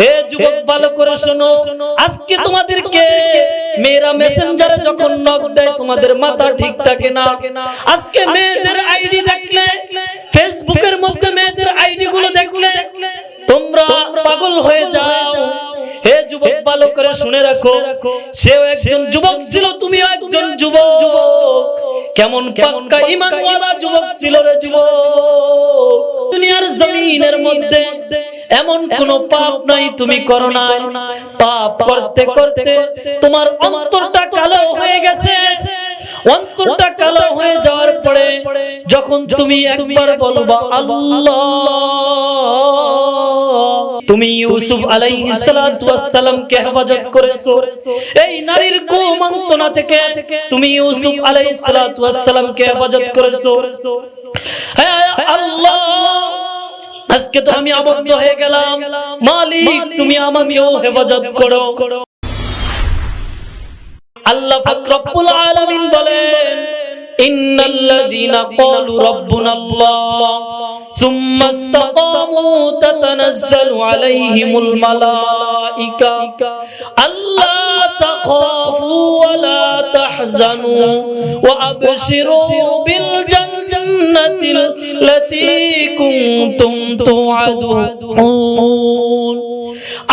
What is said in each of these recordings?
হে যুবক, ভালো করে শোনো। আজকে তোমাদেরকে মেয়েরা মেসেঞ্জারে যখন দেয়, তোমাদের মাথা ঠিক থাকে না। আজকে মেয়েদের আইডি দেখলে ফেসবুকের মধ্যে মেয়েদের আইডি গুলো দেখলে, তোমরা পাগল হয়ে যাও। হে যুবক, ভালো করে শুনে রাখো। সেও একজন যুবক ছিল, তুমিও একজন যুবক। কেমন পাক্কা ইমানওয়ালা যুবক ছিল রে যুবক। দুনিয়ার জমিনের মধ্যে এমন কোন পাপ নাই তুমি করো নাই। পাপ করতে করতে তোমার অন্তরটা কালো হয়ে গেছে। অন্তরটা কালো হয়ে যাওয়ার পরে যখন তুমি একবার বলবা আল্লাহ। তুমি ইউসুফ আলাইহিস সালাতু ওয়াস সালামকে হেফাজত করেছ। এই নারীর কুমন্ত্রণা থেকে তুমি ইউসুফ আলাইহিস সালাতু ওয়াস সালামকে হেফাজত করেছ। হ্যাঁ আল্লাহ! আজকে তো আমি আবদ্ধ হয়ে গেলাম। মালিক তুমি আমাকেও হেফাজত করো। আল্লাহ পাক আলামিন বলেন ইন্নাল্লাযীনা ক্বালু রাব্বুনাল্লাহ সুম্মা ইসতাকামু তাতানাজ্জালু আলাইহিমুল মালাইকা। আল্লা তাখাফু ওয়া লা তাহজানু ওয়া আবশিরু বিল জান্নাতিল লাতী কুনতুম তুআদুন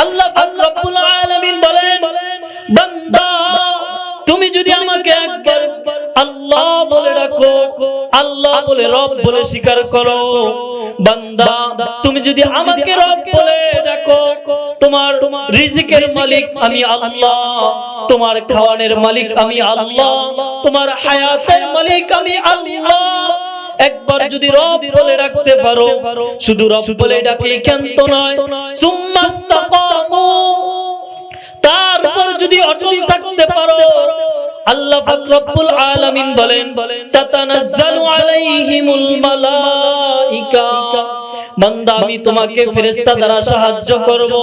আল্লাহ পাক রব্বুল আলামিন বলেন, বান্দা, তুমি যদি আমাকে একবার আল্লাহ বলে ডাকো, আল্লাহ বলে রব বলে স্বীকার করো। বান্দা, তুমি যদি আমাকে রব বলে ডাকো, তোমার রিজিকের মালিক আমি আল্লাহ, তোমার খাওয়ানোর মালিক আমি আল্লাহ, তোমার হায়াতের মালিক আমি আল্লাহ। একবার যদি রব বলে ডাকতে পারো শুধু রব বলে ডাকলে ক্ষান্ত নয়। সুম্মাস্তাকামু। তারপর যদি অটল থাকতে পারো আল্লাহ পাক রব্বুল আলামিন বলেন তাতানাজ্জালু আলাইহিমুল মালাইকা। বান্দা আমি তোমাকে ফেরেশতা দ্বারা সাহায্য করব।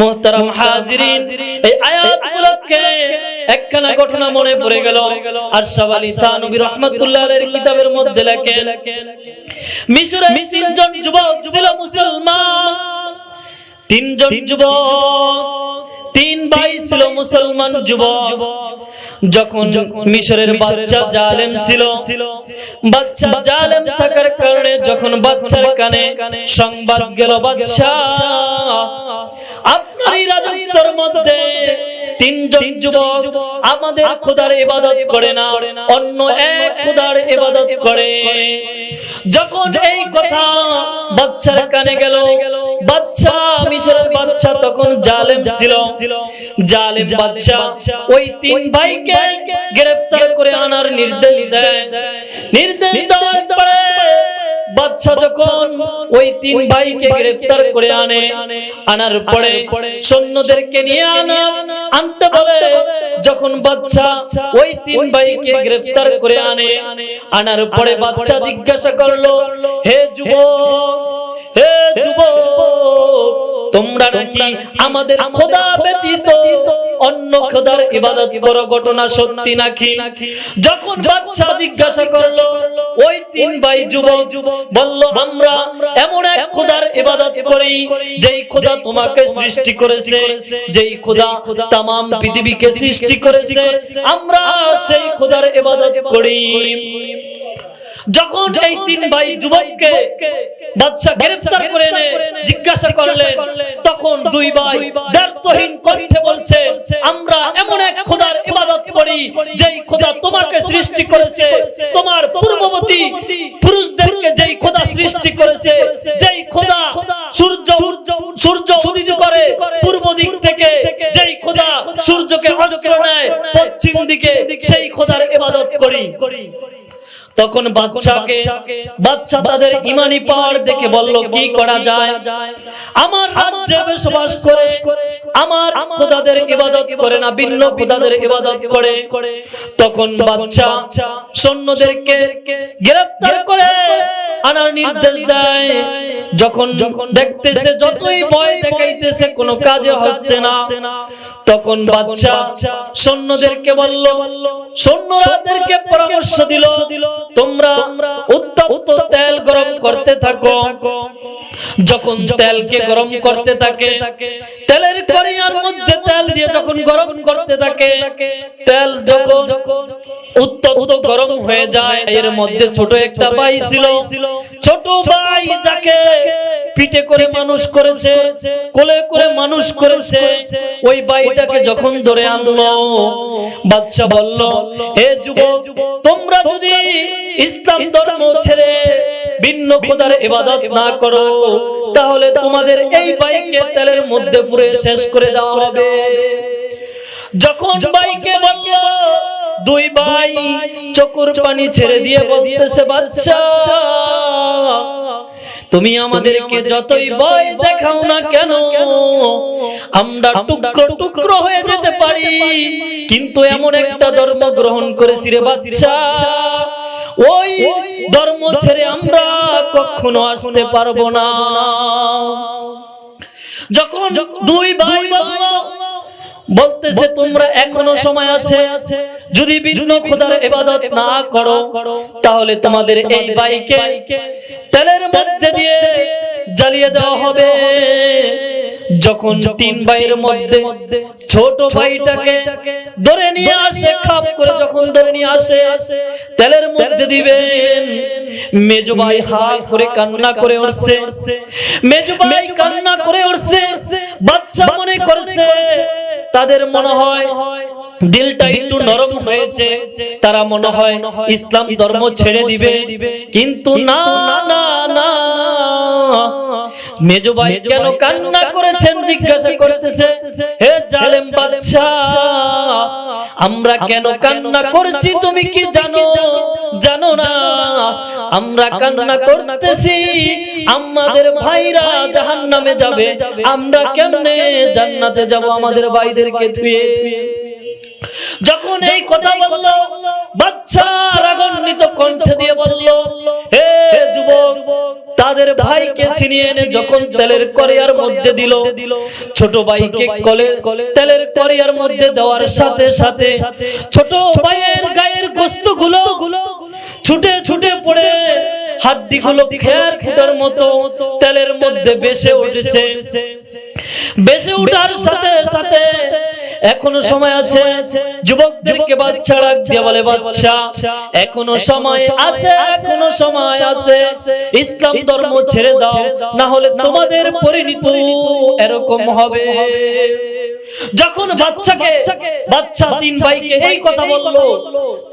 মুহতারাম হাজিরিন এই আয়াতগুলোকে একখানা ঘটনা মনে পড়ে গেল। আরশাদ আলী তানবী রাহমাতুল্লাহ আলাইহির কিতাবের মধ্যে লেখেন মিশরে তিনজন যুবক ছিল মুসলমান। তিনজন যুবক তিন ভাই ছিল মুসলমান যুবক। যখন মিশরের বাচ্চা জালেম ছিল বাচ্চা জালেম থাকার কারণে যখন বাচ্চার কানে সংবাদ গেল, বাচ্চা, আপনারই রাজত্বর মধ্যে তিনজন যুবক আমাদের খোদার ইবাদত করে না, অন্য এক খোদার ইবাদত করে। যখন এই কথা বাচ্চার কানে গেল, বাচ্চা মিশরের বাচ্চা তখন জালেম ছিল। জালেম বাচ্চা ওই তিন ভাইকে গ্রেফতার করে আনার নির্দেশ দেয়। নির্দেশ দেওয়ার পরে বাচ্চা যখন ওই তিন ভাইকে গ্রেফতার করে আনে আনার পরে সৈন্যদেরকে নিয়ে আনা আনতে বলে যখন বাচ্চা ওই তিন ভাইকে গ্রেফতার করে আনে আনার পরে বাচ্চা জিজ্ঞাসা করল হে যুবক হে যুবক তোমরা নাকি আমাদের খোদা ব্যতীত অন্য খোদার ইবাদত করো ঘটনা সত্যি নাকি? যখন বাচ্চা জিজ্ঞাসা করল ওই তিন ভাই যুবক বলল আমরা এমন এক খোদার ইবাদত করি যেই খোদা তোমাকে সৃষ্টি করেছে যেই খোদা তাম পৃথিবীকে সৃষ্টি করেছে আমরা সেই খোদার ইবাদত করি। যখন এই তিন ভাই যুবককে বাদশা গ্রেফতার করে এনে জিজ্ঞাসা করলেন তখন দুই ভাই দার্থহীন কণ্ঠে বলছে আমরা এমন এক খোদার ইবাদত করি যেই খোদা তোমাকে সৃষ্টি করেছে তখন বাচ্চাকে বাচ্চা তাদের ইমানি পাওয়ার দেখে বলল কি করা যায়? আমার রাজ্যে বসবাস করে আমার খোদাদের ইবাদত করে না, ভিন্ন খোদাদের ইবাদত করে। তখন বাচ্চা সৈন্যদেরকে গ্রেফতার করে, আনার নির্দেশ দেয়। যখন দেখতেছে যতই ভয় দেখাইতেছে, কোনো কাজে হচ্ছে না। তখন বাচ্চা সৈন্যদেরকে বলল সৈন্যরাদেরকে পরামর্শ দিল, তোমরা উত্তপ্ত তেল গরম করতে থাকো। যখন তেলকে গরম করতে থাকে, তেলের কড়াইয়ের মধ্যে তেল দিয়ে যখন গরম করতে থাকে, তেল যখন উত্তপ্ত গরম হয়ে যায়, এর মধ্যে ছোট একটা ভাই ছিল। ছোট ভাই যাকে পিঠে করে মানুষ করেছে, কোলে করে মানুষ করেছে, ওই ভাইটাকে যখন ধরে আনলো বাচ্চা বলল, হে যুবক, তোমরা যদি ইসলাম ধর্ম ছেড়ে ভিন্ন খোদার ইবাদত না করো। তাহলে তোমাদের এই বাইকে তেলের মধ্যে পুরে শেষ করে দেওয়া হবে। যখন বাইকে বলল দুই ভাই চকুর পানি ছেড়ে দিয়ে বলতেছে বাচ্চা তুমি আমাদেরকে যতই ভয় দেখাও না কেন আমরা টুকরো টুকরো হয়ে যেতে পারি। কিন্তু এমন একটা ধর্ম গ্রহণ করেছি রে বাচ্চা ওই ধর্ম ছেড়ে আমরা কখনো আসতে পারব না। যখন দুই ভাই বলল বলতেছে তোমরা এখনও সময় আছে। যদি ভিন্ন খোদার ইবাদত না করো তাহলে তোমাদের এই বাইকে তেলের মধ্যে দিয়ে জ্বালিয়ে দেওয়া হবে। যখন তিন ভাইয়ের মধ্যে ছোট ভাইটাকে ধরে নিয়ে আসে খাপ করে যখন ধরে নিয়ে আসে তেলের মধ্যে দিবেন মেজো ভাই হা করে কান্না করে উঠছে। মেজো ভাই কান্না করে তাদের মনে হয় দিলটা একটু নরম হয়েছে। তারা মনে হয় ইসলাম ধর্ম ছেড়ে দিবে। কিন্তু না না না মেজো ভাই কেন কান্না করেছেন জিজ্ঞাসা করতেছে হে জালেম বাদশা আমরা কেন কান্না করছি তুমি কি জানো? জানো না। আমরা কান্না করতেছি, আমাদের ভাইরা জাহান্নামে যাবে। আমরা কেমনে জান্নাতে যাব আমাদের ভাইদেরকে ধুয়ে? যখন এই কথা বলল বাচ্চা রাগান্বিত কণ্ঠে দিয়ে হে যুবক, তাদের ভাইকে ছিনিয়ে এনে যখন তেলের করিয়ার মধ্যে দিল, ছোট ভাইকে তেলের করিয়ার মধ্যে দেওয়ার সাথে সাথে ছোট ভাইয়ের গায়ের গোস্তগুলো ছুটে ছুটে পড়ে হাড্ডি গুলো খেয়ার ফুটার মতো তেলের মধ্যে বেসে উঠেছে। বেসে উঠার সাথে সাথে এখনও সময় আছে। যুবকদেরকে বাচ্চা ডাক দিয়ে বলে বাচ্চা। এখনও সময় আছে এখনও সময় আছে। ইসলাম ধর্ম ছেড়ে দাও না হলে তোমাদের পরিণত এরকম হবে। যখন বাচ্চাকে বাচ্চা তিন ভাইকে এই কথা বলল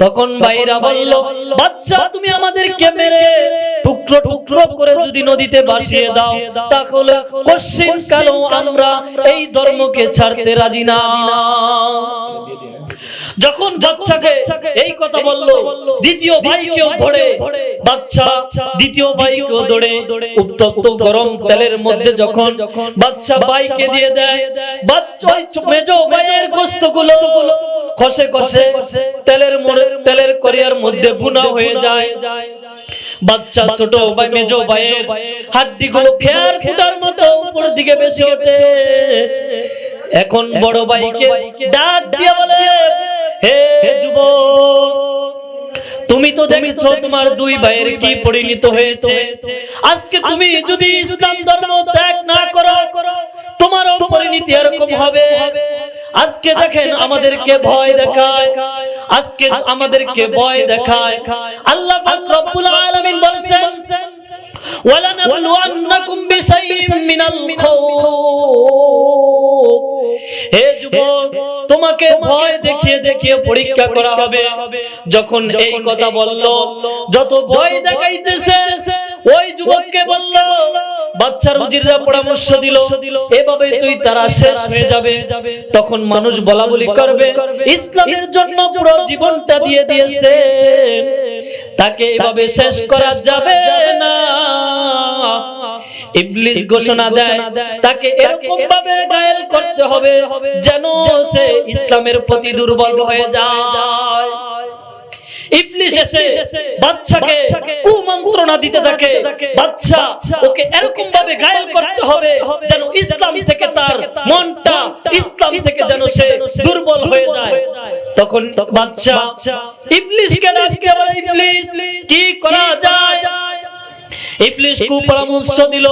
তখন ভাইরা বলল বাচ্চা তুমি আমাদেরকে মেরে টুকরো টুকরো করে যদি নদীতে ভাসিয়ে দাও তাহলে কশ্চিন কালো আমরা এই ধর্মকে ছাড়তে রাজি না। যখন বাচ্চাকে এই কথা বলল, দ্বিতীয় ভাইকেও ধরে, বাচ্চা দ্বিতীয় ভাইকেও ধরে, উত্তপ্ত গরম তেলের মধ্যে যখন বাচ্চা ভাইকে দিয়ে দেয়, বাচ্চা মেজো ভাইয়ের গোস্তগুলো খসে খসে তেলের মোড়ে তেলের করিয়ার মধ্যে বুনা হয়ে যায়। বাচ্চা ছোট ভাই মেজো ভাইয়ের হাড্ডি গুলো খেয়ার কুটার মতো উপর দিকে বেশি ওঠে। এখন বড় ভাইকে ডাক দিয়ে বলে হে যুবক তুমি তো দেখেছ তোমার দুই ভাইয়ের কি পরিণত হয়েছে? আজকে তুমি যদি ইসলাম ধর্ম ত্যাগ না করো, তোমারও পরিণতি এরকম হবে। আজকে দেখেন আমাদেরকে ভয় দেখায়। আজকে আমাদেরকে ভয় দেখায়। আল্লাহ পাক রব্বুল আলামিন বলেছেন, ওয়ালানাবলুয়ান্নাকুম বিশাইইম মিনাল খাউফ তোমাকে ভয় দেখিয়ে দেখিয়ে পরীক্ষা করা হবে। যখন এই কথা বলল যত ভয় দেখাইতেছে ওই যুবককে বলল বাচ্চার উজিররা পরামর্শ দিল এভাবে তুই তারা শেষ হয়ে যাবে তখন মানুষ বলা বলি করবে ইসলামের জন্য পুরো জীবনটা দিয়ে দিয়েছে তাকে এভাবে শেষ করা যাবে না। ইবলিস ঘোষণা দেয় তাকে এরকম ভাবে গায়েল করতে হবে যেন সে ইসলামের প্রতি দুর্বল হয়ে যায়। ইবলিস এসে বাচ্চাকে কুমন্ত্রণা দিতে থাকে। বাচ্চা ওকে এরকম ভাবে ঘায়েল করতে হবে যেন ইসলাম থেকে তার মনটা ইসলাম থেকে যেন সে দুর্বল হয়ে যায়। তখন ডাকতে বলে কি করা যায়? ইবলিশ কু পরামর্শ দিল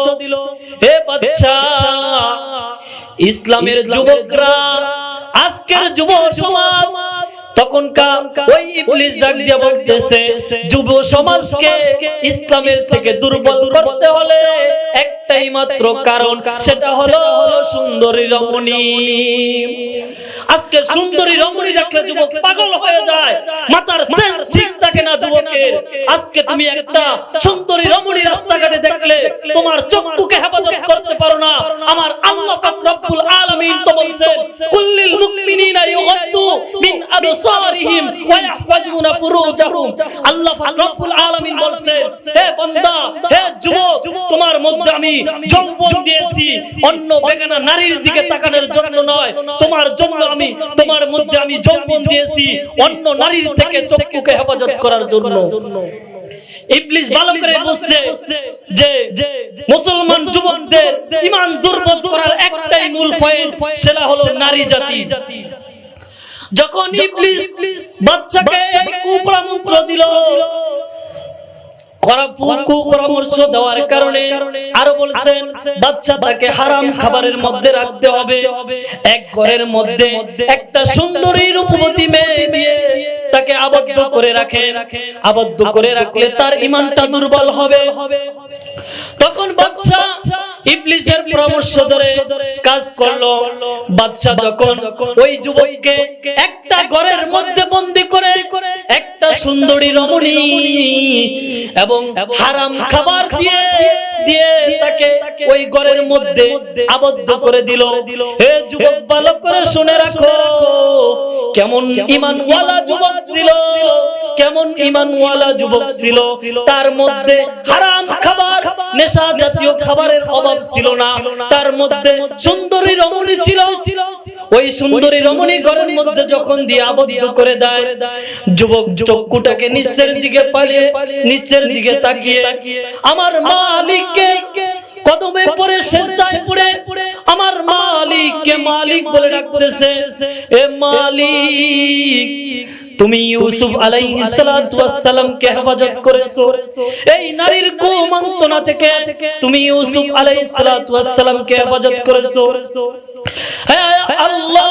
হে বাচ্চা ইসলামের যুবকরা আজকের যুব সমাজ তখনকার ওই ইবলিশ ডাক বলতেছে, যুব সমাজকে ইসলামের থেকে দুর্বল করতে হলে একটাই মাত্র কারণ, সেটা হলো সুন্দরী রমণী। আজকে সুন্দরী রমণী দেখলে যুবক পাগল হয়ে যায় সেন্স ঠিক থাকে না যুবকের। আজকে তুমি একটা সুন্দরী রমণী রাস্তাঘাটে দেখলে তোমার চক্ষুকে হেফাজত করতে পারো না। আমার আল্লাহ পাক আলামিন তো বলছেন মিন আবসারিহিম ওয়া ইয়াহফাজুনা ফুরুজাহুম আল্লাহ পাক আলামিন বলছেন হে বান্দা, হে যুবক, তোমার মধ্যে আমি যৌবন দিয়েছি। অন্য বেগানা নারীর দিকে তাকানোর জন্য নয়, তোমার জন্য আমি, তোমার মধ্যে আমি যৌবন দিয়েছি অন্য নারীর থেকে চক্ষুকে হেফাজত করার জন্য। ইবলিস ভালো করে বুঝছে যে, মুসলমান যুবকদের ইমান দুর্বল করার একটাই মূল পয়েন্ট সেটা হলো নারী জাতি। যখন ইবলিস বাচ্চাকে এই কুপরামন্ত্র দিল পরামর্শ দেওয়ার কারণে আরও বলছেন বাচ্চা তাকে হারাম খাবারের মধ্যে রাখতে হবে। এক ঘরের মধ্যে একটা সুন্দরী রূপবতী মেয়ে দিয়ে তাকে আবদ্ধ করে রাখে আবদ্ধ করে রাখলে তার ইমানটা দুর্বল হবে। তখন বাচ্চা ইবলিসের পরামর্শ ধরে কাজ করল। বাচ্চা যখন ওই যুবককে একটা ঘরের মধ্যে বন্দি করে একটা সুন্দরী রমণী এবং হারাম খাবার দিয়ে দিয়ে তাকে ওই ঘরের মধ্যে আবদ্ধ করে দিল। হে যুবক ভালো করে শুনে রাখো। কেমন ইমানওয়ালা যুবক ছিল। কেমন ইমানওয়ালা যুবক ছিল। তার মধ্যে হারাম খাবার নেশা জাতীয় খাবারের অভাব ছিল না। তার মধ্যে সুন্দরী রমণী ছিল। ওই সুন্দরী রমণী ঘরের মধ্যে যখন দিয়ে আবদ্ধ করে দেয়, যুবক চক্ষুটাকে নিচের দিকে পালিয়ে, নিচের দিকে তাকিয়ে, আমার মালিককে কদমে পরে শেষদায় পড়ে, আমার মালিককে মালিক বলে ডাকতেছে। এ মালিক তুমি ইউসুফ আলাইহিস সালাতু ওয়াস সালামকে হেফাজত করেছ। এই নারীর কুমন্ত্রণা থেকে তুমি ইউসুফ আলাইহিস সালাতু ওয়াস সালামকে হেফাজত করেছ? আল্লাহ,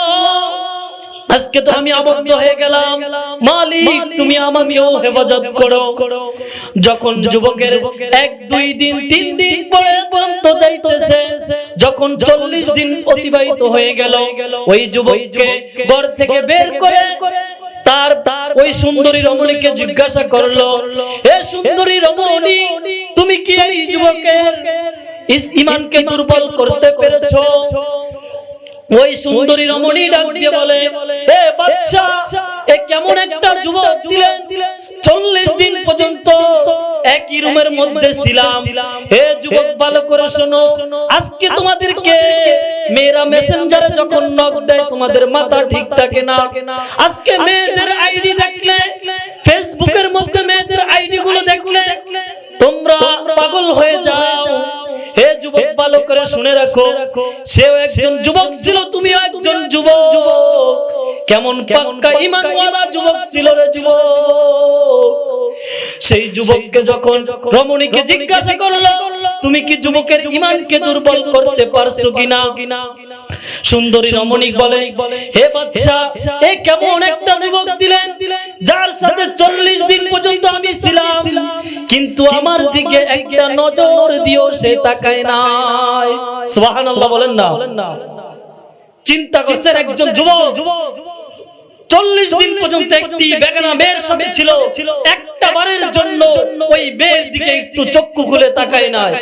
আজকে তো আমি আবদ্ধ হয়ে গেলাম। মালিক, তুমি আমাকেও হেফাজত করো। যখন যুবকের এক, দুই দিন, তিন দিন পরে পর্যন্ত যাইতেছে, যখন চল্লিশ দিন অতিবাহিত হয়ে গেল, ওই যুবককে ঘর থেকে বের করে তার ওই সুন্দরী রমণীকে জিজ্ঞাসা করল, হে সুন্দরী রমণী, তুমি কি এই যুবকের ইমানকে দুর্বল করতে পেরেছ? ওই সুন্দরী রমণী ডাক দিয়ে বলে, এ বাচ্চা এ কেমন একটা যুবক দিলেন চল্লিশ দিন পর্যন্ত একই রুমের মধ্যে ছিলাম। হে যুবক ভালো করে শোনো। আজকে তোমাদেরকে মেয়েরা মেসেঞ্জারে যখন নক দেয় তোমাদের মাথা ঠিক থাকে না। আজকে মেয়েদের আইডি দেখলে ফেসবুকের মধ্যে মেয়েদের আইডি গুলো দেখলে তোমরা পাগল হয়ে যাও। হে যুবক ভালো করে শুনে রাখো। সেও একজন যুবক ছিল তুমিও একজন যুবক। কেমন পাক্কা ইমানওয়ালা যুবক ছিল রে যুবক। সেই যুবককে যখন রমণীকে জিজ্ঞাসা করল তুমি কি যুবকের ইমানকে দুর্বল করতে পারছ কিনা? সুন্দরী রমণী বলে হে বাচ্চা এ কেমন একটা যুবক দিলেন? যার সাথে চল্লিশ দিন পর্যন্ত আমি ছিলাম। কিন্তু আমার দিকে একটা নজর দিও সে তাকায় সুবহানাল্লাহ বলেন না। চিন্তা করছেন একজন যুবক। চল্লিশ দিন পর্যন্ত একটি বেগানা মেয়ের সাথে ছিল। একটা বারের জন্য ওই মেয়ের দিকে একটু চক্ষু খুলে তাকায় নাই।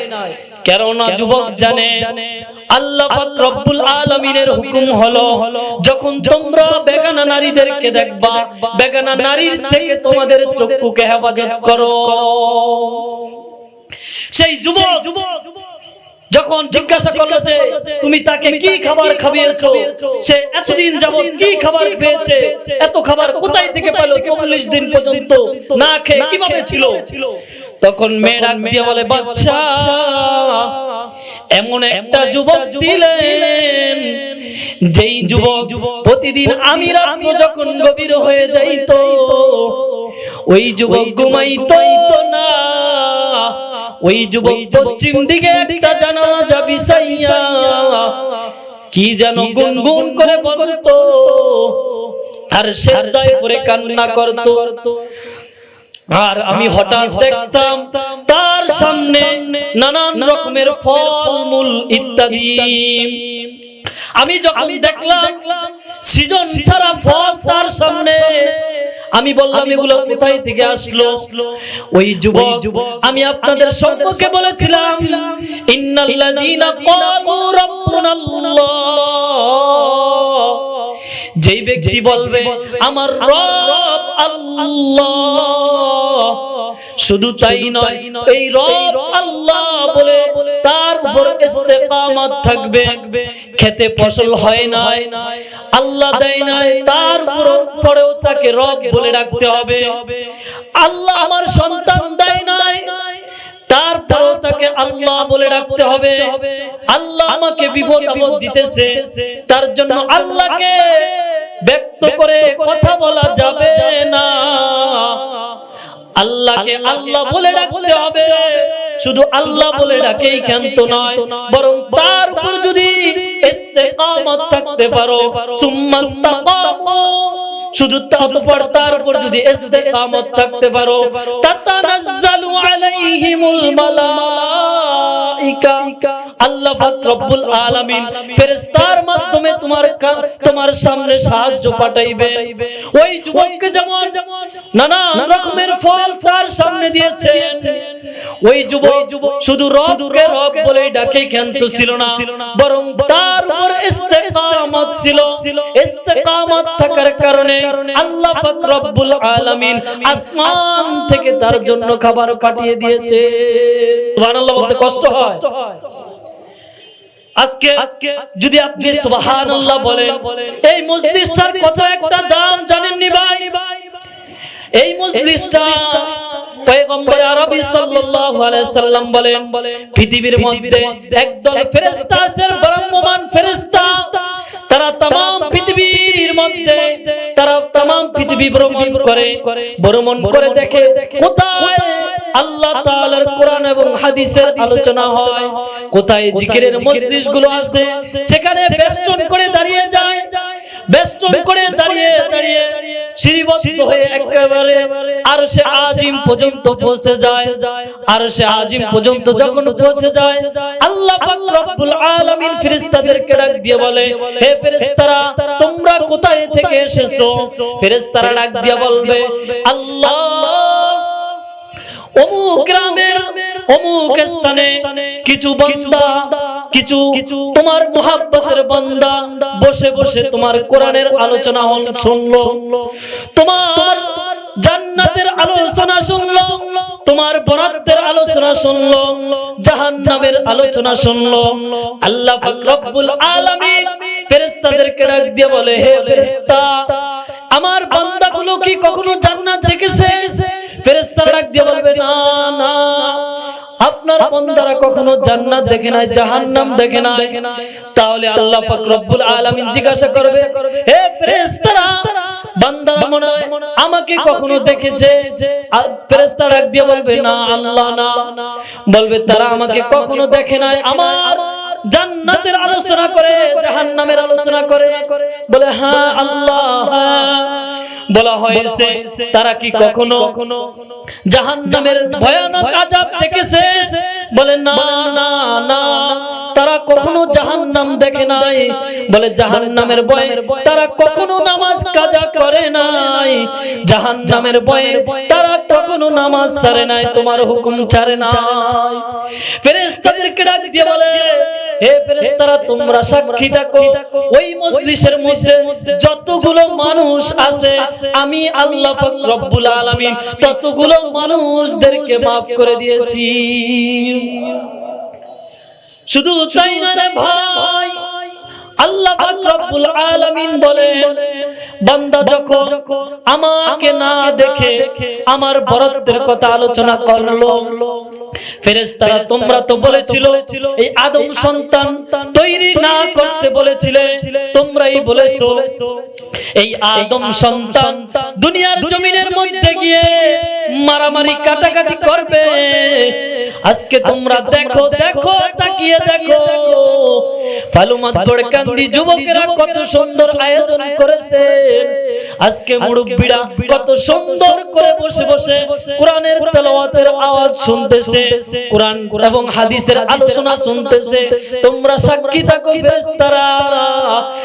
কেননা যুবক জানে, আল্লাহ রব্বুল আলামিনের হুকুম হলো, যখন তোমরা বেগানা নারীদেরকে দেখবা, বেগানা নারীর থেকে তোমাদের চক্ষুকে হেফাজত করো। সেই যুবক যখন জিজ্ঞাসা করল যে তুমি তাকে কি খাবার খাবিয়েছো সে এতদিন যাবত কি খাবার খেয়েছে? এত খাবার কোথায় থেকে পেল? চল্লিশ দিন পর্যন্ত না খেয়ে কীভাবে ছিল? তখন মেয়ে ডাক দিয়ে বলে বাচ্চা এমন একটা যুবক দিলেন। যেই যুবক প্রতিদিন আমি রাত্র যখন গভীর হয়ে যাইতো ওই যুবক ঘুমাইতো না। ওই যুবক পশ্চিম দিকে একটা জানাজা বিছাইয়া কি যেন গুনগুন করে বলতো? আর সেজদায় পরে কান্না করতো। আর আমি হঠাৎ দেখতাম তার সামনে নানান রকমের ফল মূল ইত্যাদি। আমি যখন দেখলাম সৃজন সারা ফল তার সামনে আমি বললাম এগুলো কোথায় থেকে আসলো? ওই যুবক আমি আপনাদের সম্মুখে বলেছিলাম ইন্নাল্লাযীনা ক্বালু রাব্বুনাল্লাহ। যেই ব্যক্তি বলবে আমার রব আল্লাহ। শুধু তাই নয় এই রব আল্লাহ বলে তার উপর ইস্তেকামত থাকবে। খেতে ফসল হয় না। আল্লাহ দেয় না তার উপর পরেও তাকে রব বলে ডাকতে হবে। আল্লাহ আমার সন্তান দেয় নাই। তারপরেও তাকে আল্লাহ বলে ডাকতে হবে। আল্লাহ আমাকে বিপদ আপদ দিতেছে। তার জন্য আল্লাহকে ব্যক্ত করে কথা বলা যাবে না। আল্লাহকে আল্লাহ বলে ডাকতে হবে। শুধু আল্লাহ বলে ডাকেই ক্ষান্ত নয় বরং তার উপর যদি ইস্তেকামত থাকতে পারো সুম্মাস্তাকামু শুধু তারপর তার উপর যদি ইস্তেকামত থাকতে পারো তাতানাজ্জালু আলাইহিমুল মালাইকা। সাহায্য পাঠাইবে ওই শুধু বলে ডাকে বরং তার থাকার কারণে আল্লাহ আসমান থেকে তার জন্য খাবার পাঠিয়ে দিয়েছে বলতে কষ্ট হয়। আজকে যদি আপনি সুবহানাল্লাহ বলেন এই মজলিসটার কত একটা দাম জানেননি ভাই এই মজলিসটা পয়গম্বর আরবি সাল্লাল্লাহু আলাইহি সাল্লাম বলেন পৃথিবীর মধ্যে একদল ফেরেশতা আছে ব্রহ্মমান ফেরেশতা তারা तमाम পৃথিবীর মধ্যে তারা তাম পৃথিবী ভ্রমণ করে ভ্রমণ করে দেখে কোথায় আল্লাহ তাআলার কোরআন এবং হাদিসের আলোচনা হয়, কোথায় জিকিরের মজলিসগুলো আছে, সেখানে বেষ্টন করে দাঁড়িয়ে যায় বেষ্টন করে দাঁড়িয়ে দাঁড়িয়ে সিঁড়িবদ্ধ হয়ে একেবারে আর সে আজিম পর্যন্ত পৌঁছে যায়। আর সে আজিম পর্যন্ত যখন পৌঁছে যায় আল্লাহ পাক রব্বুল আলামিন ফেরেশতাদেরকে ডাক দিয়ে বলে হে ফেরেশতারা তোমরা কোথায় থেকে এসেছ? ফেরেশতারা ডাক দিয়ে বলবে আল্লাহ অমুক গ্রামের অমুক স্থানে কিছু বান্দা কিছু তোমার মোহাব্বতের বান্দা বসে বসে তোমার কোরআনের আলোচনা হল, শুনলো। তোমার জান্নাতের আলোচনা শুনলো, তোমার বরাদ্দের আলোচনা শুনলো, জাহান্নামের আলোচনা শুনলো। আল্লাহ পাক রব্বুল আলামিন ফেরেশতাদেরকে ডাক দিয়ে বলে, হে ফেরেশতা, আমার বান্দাগুলো কি কখনো জান্নাত দেখেছে? ফেরেশতারা ডাক দিয়ে বলবে না না আপনার বান্দারা কখনো জান্নাত দেখে নাই জাহান্নাম দেখে নাই। তাহলে আল্লাহ পাক রব্বুল আলামিন জিজ্ঞাসা করবে হে ফেরেশতারা বান্দারা মনে হয় আমাকে কখনো দেখেছে? আর ফেরেশতারা ডাক দিয়ে বলবে না আল্লাহ না। বলবে তারা আমাকে কখনো দেখে নাই আমার জান্নাতের আলোচনা করে জাহান্নামের আলোচনা করে। বলে হ্যাঁ আল্লাহ হ্যাঁ। বলা হয়েছে তারা কি কখনো জাহান্নামের ভয়ানক আযাব দেখেছে? বলে না না না তারা কখনো জাহান্নাম দেখে নাই। বলে জাহান্নামের ভয়ে তারা কখনো নামাজ কাজা করে নাই। জাহান্নামের ভয়ে তারা কখনো নামাজ ছাড়ে নাই তোমার হুকুম ছাড়ে নাই। ফেরেশতাদেরকে ডাক দিয়ে বলে হে ফেরেশতারা তোমরা সাক্ষী থাকো ওই মজলিসের মধ্যে যতগুলো মানুষ আছে আমি আল্লাহ রব্বুল আলামিন ততগুলো মানুষদেরকে maaf করে দিয়েছি। শুধু তাই না রে ভাই, আল্লাহ রব্বুল আলামিন বলেন, বান্দা যখন আমাকে না দেখে আমার বরত্বের কথা আলোচনা করল, ফেরেশতারা তোমরা তো বলেছিল, এই আদম সন্তান তৈরি না করতে বলেছিলে, তোমরাই বলেছ এই আদম সন্তান দুনিয়ার জমিনের মধ্যে গিয়ে মারামারি কাটাকাটি করবে। আজকে তোমরা দেখো দেখো তাকিয়ে দেখো। ফালুমাত বড়কান্দি যুবকেরা কত সুন্দর আয়োজন করেছে। আজকে মুরব্বীরা কত সুন্দর করে বসে বসে কোরআনের তেলাওয়াতের আওয়াজ শুনতেছে কোরআন এবং হাদিসের আলোচনা শুনতেছে। তোমরা সাক্ষী থাকো ফেরেশতারা।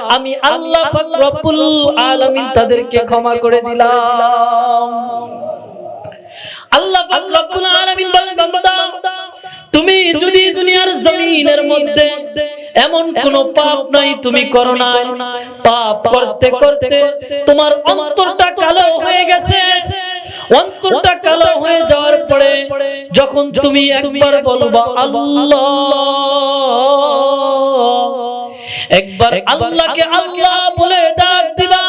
আমি আল্লাহ রব্বুল আলামিন তাদেরকে ক্ষমা করে দিলাম। আল্লাহ রব্বুল আলামিন বলেন বান্দা তুমি যদি দুনিয়ার জমিনের মধ্যে এমন কোন পাপ নাই তুমি করো নাই। পাপ করতে করতে তোমার অন্তরটা কালো হয়ে গেছে। অন্তরটা কালো হয়ে যাওয়ার পরে যখন তুমি একবার বলবা আল্লাহ! একবার আল্লাহকে আল্লাহ বলে ডাক দিবা।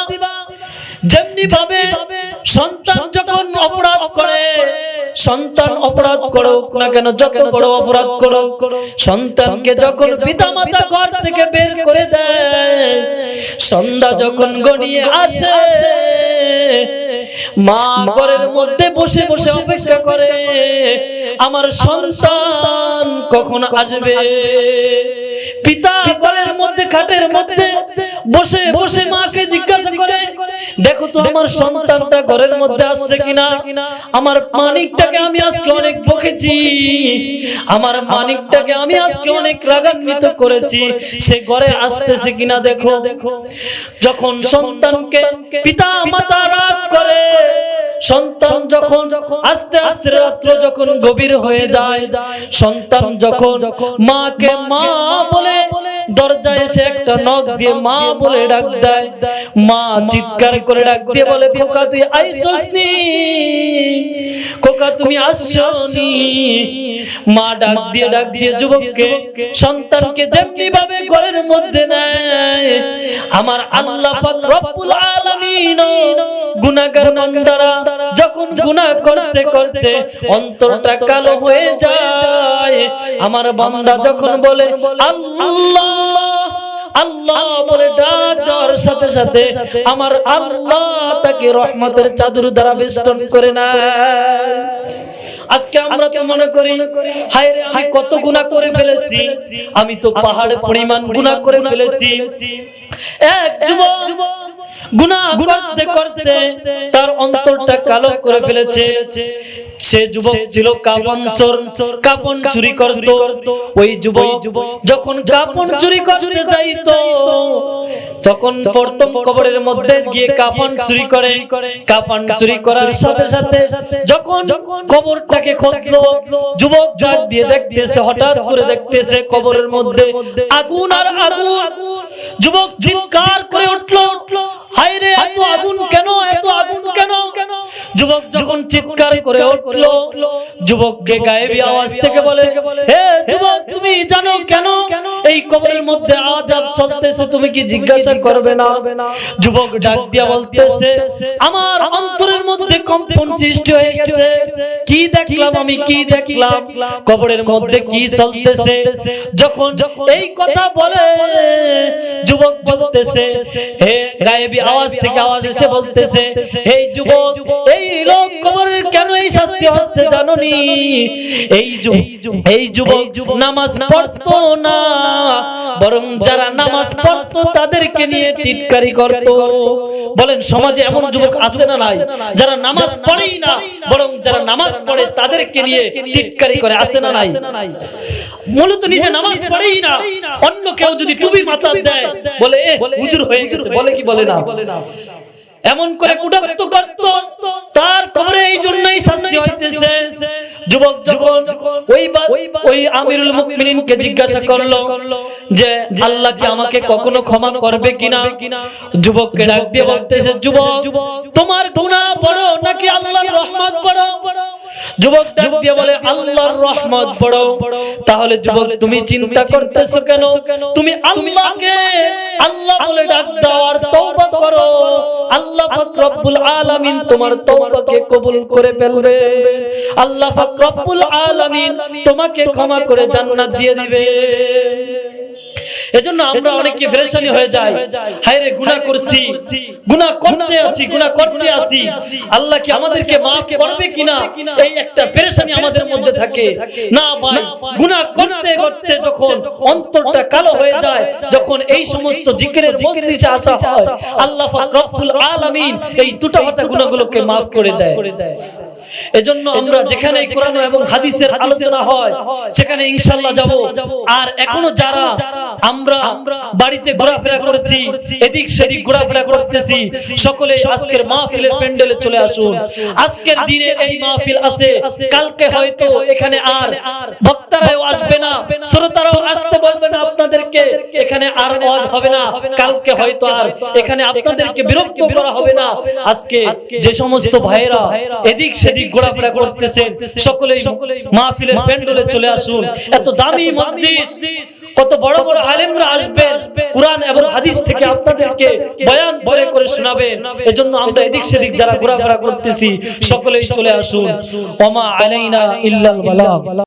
যেমনি ভাবে সন্তান যখন অপরাধ করে সন্তান অপরাধ করুক না কেন যত বড় অপরাধ করুক সন্তানকে যখন পিতামাতা ঘর থেকে বের করে দেয় সন্ধ্যা যখন গনিয়ে আসে মা ঘরের মধ্যে বসে বসে অপেক্ষা করে। আমার সন্তান কখন আসবে? পিতা ঘরের মধ্যে খাটের মধ্যে বসে বসে মাকে জিজ্ঞাসা করে দেখো তো আমার সন্তানটা ঘরের মধ্যে আসছে কিনা? আমার মানিকটাকে আমি আজকে অনেক বকেছি। আমার মানিকটাকে আমি আজকে অনেক রাগান্বিত করেছি। সে ঘরে আসতেছে কিনা দেখো। যখন সন্তানকে পিতা মাতা রাগ করে সন্তান যখন আস্তে আস্তে রাত্র যখন গভীর হয়ে যায়। সন্তান যখন মাকে মা বলে দরজায় এসে একটা নখ দিয়ে মা বলে ডাক দেয়। মা চিৎকার করে ডাক দিয়ে বলে খোকা তুই আইসস নি খোকা তুমি আসছনি মা ডাক দিয়ে ডাক দিয়ে যুবককে সন্তানকে যেমনি ভাবে ঘরের মধ্যে নেয়। আমার আল্লাহ পাক রব্বুল আলামিন। গুনাহগার বান্দারা যখন গুনাহ করতে করতে অন্তরটা কালো হয়ে যায়। আমার বান্দা যখন বলে আল্লাহ আল্লাহ বলে ডাক দেওয়ার সাথে সাথে আমার আল্লাহ তাকে রহমতের চাদর দ্বারা বেষ্টন করে না আজকে আমরা তো মনে করি হায় রে আমি কত গুনাহ করে ফেলেছি। আমি তো পাহাড় পরিমাণ গুনাহ করে ফেলেছি। এক যুবক গুনাহ করতে করতে তার অন্তরটা কালো করে ফেলেছে। সে যুবক ছিল কাপন সর কাপন চুরি করত। ওই যুবক যখন কাপন চুরি করতে যাইতো তখন প্রথম কবরের মধ্যে গিয়ে কাফন চুরি করে। কাফন চুরি করার সাথে সাথে যখন কবরটাকে খুঁজলো যুবক ডাক দিয়ে দেখতেছে হঠাৎ করে দেখতেছে কবরের মধ্যে আগুন আর আগুন যুবক চিৎকার করে উঠল হায় রে এত আগুন কেন এত আগুন কেন? যুবক যখন চিৎকার করে উঠল যুবককে গায়েবী আওয়াজ থেকে বলে, হে যুবক, তুমি জানো কেন? এই কবরের মধ্যে আজাব চলতেছে, তুমি কি জিজ্ঞাসা করবে না? যুবক ডাক দিয়া বলতেছে, আমার অন্তরের মধ্যে কম্পন সৃষ্টি হয়ে গেছে। কি দেখলাম আমি, কি দেখলাম? কবরের মধ্যে কি চলতেছে? যখন এই কথা বলে, যুবক বলতেছে, হে গায়েবী আওয়াজ থেকে আওয়াজ এসে বলতেছে এই যুবক, এই লোক কবরের কেন এই শাস্তি হচ্ছে জানোনি? এই যুবক এই যুবক নামাজ পড়তো না বরং যারা নামাজ পড়তো তাদেরকে নিয়ে টিটকারি করত। বলেন সমাজে এমন যুবক আছে না নাই? যারা নামাজ পড়েই না বরং যারা নামাজ পড়ে তাদেরকে নিয়ে টিটকারি করে আছে না নাই? মূলত নিজে নামাজ পড়েই না অন্য কেউ যদি টুপি মাথা দেয় বলে এ হুজুর হয়ে গেছে। বলে কি বলে না? এমন করে কুটাক্ত করত। তার কবরে এই জন্যই শাস্তি হইতেছে। যুবক যখন ওই ওই আমিরুল মুমিনিনকে জিজ্ঞাসা করল যে আল্লাহ কি আমাকে কখনো ক্ষমা করবে কিনা? যুবককে ডাক দিয়ে বলতেছে যুবক তোমার গুনাহ বড় নাকি আল্লাহর রহমত বড় যুবক ডাক দিয়ে বলে আল্লাহর রহমত বড়। তাহলে যুবক তুমি চিন্তা করতেছো কেন? তুমি আল্লাহকে আল্লাহ বলে ডাক দাও আর তওবা করো। আল্লাহ পাক রব্বুল আলামিন তোমার তওবাকে কবুল করে ফেলবে। আল্লাহ পাক রব্বুল আলামিন তোমাকে ক্ষমা করে জান্নাত দিয়ে দিবে। এজন্য আমরা অনেকে ফেরেশানি হয়ে যাই। হায় রে গুনাহ করছি। গুনাহ করতে আছি গুনাহ করতে আছি। আল্লাহ কি আমাদেরকে maaf করবে কিনা? এই একটা ফেরেশানি আমাদের মধ্যে থাকে। না ভাই গুনাহ করতে করতে যখন অন্তরটা কালো হয়ে যায় যখন এই সমস্ত জিকিরের মজলিসে আসা হয় আল্লাহ পাক রব্বুল আলামিন এই দুটো হতা গুনাহগুলোকে maaf করে দেয়। এজন্য আমরা যেখানে কোরআন এবং হাদিসের আলোচনা হয় সেখানে ইনশাআল্লাহ যাব। আর এখনও যারা আমরা বাড়িতে ঘোরাফেরা করেছি, এদিক সেদিক ঘোরাফেরা করতেছি, সকলে আজকের মাহফিলের প্যান্ডেলে চলে আসুন। আজকের দিনে এই মাহফিল আছে, কালকে হয়তো এখানে আর বক্তারাও আসবে না, শ্রোতারাও আসতে বলবে না আপনাদেরকে, এখানে আর ওয়াজ হবে না, কালকে হয়তো আর এখানে আপনাদেরকে বিরক্ত করা হবে না। আজকে যে সমস্ত ভাইয়েরা এদিক সেদিক ঘোরাফেরা করতেছেন, সকলেই মাহফিলের প্যান্ডেলে চলে আসুন। এত দামি মসজিদ কত বড় বড় আলেমরা আসবে কোরআন এবং হাদিস থেকে আপনাদেরকে বয়ান করে করে শোনাবেন এজন্য আমরা এদিক সেদিক যারা ঘোরাফেরা করতেছি সকলেই চলে আসুন। ওমা আলাইনা ইল্লাল বালাগ।